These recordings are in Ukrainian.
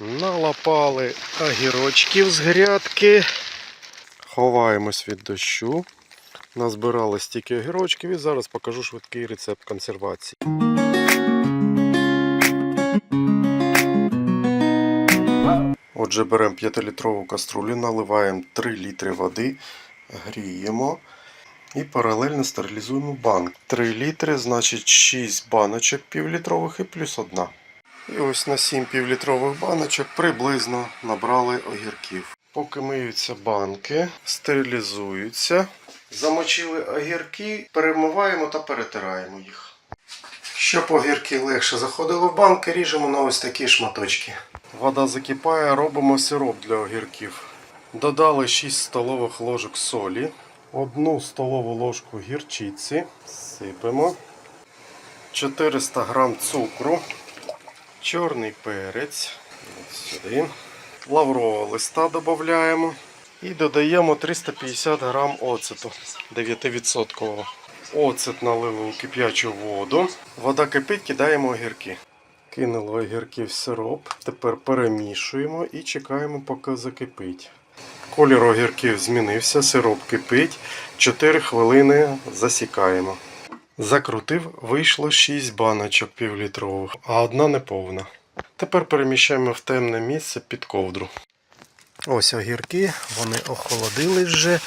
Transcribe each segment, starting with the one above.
Налапали огірочків з грядки. Ховаємось від дощу. Назбирали стільки огірочків і зараз покажу швидкий рецепт консервації. Отже, беремо 5-літрову каструлю, наливаємо 3 літри води, гріємо і паралельно стерилізуємо банк. 3 літри, значить 6 баночок півлітрових і плюс одна. І ось на 7 півлітрових баночок приблизно набрали огірків. Поки миються банки, стерилізуються. Замочили огірки, перемиваємо та перетираємо їх. Щоб огірки легше заходили в банки, ріжемо на ось такі шматочки. Вода закипає, робимо сироп для огірків. Додали 6 столових ложок солі, 1 столову ложку гірчиці, сипемо, 400 г цукру, чорний перець, сюди, лаврового листа додаємо і додаємо 350 г оцету 9%. Оцет налили у кип'ячу воду. Вода кипить, кидаємо огірки. Кинули огірки в сироп. Тепер перемішуємо і чекаємо, поки закипить. Колір огірків змінився, сироп кипить. 4 хвилини засікаємо. Закрутив, вийшло 6 баночок півлітрових, а одна неповна. Тепер переміщаємо в темне місце під ковдру. Ось огірки, вони охолодили вже.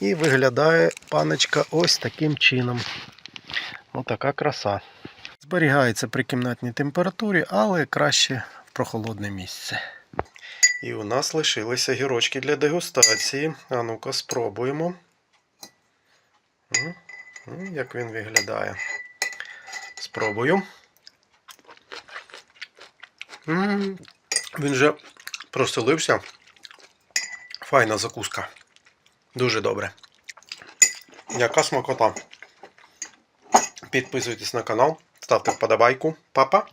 І виглядає паночка ось таким чином. Отака краса. Зберігається при кімнатній температурі, але краще в прохолодне місце. І у нас лишилися гірочки для дегустації. А ну-ка, спробуємо. Як він виглядає. Спробую. Він вже проселився. Файна закуска. Дуже добре. Яка смакота. Підписуйтесь на канал, ставте вподобайку. Па-па!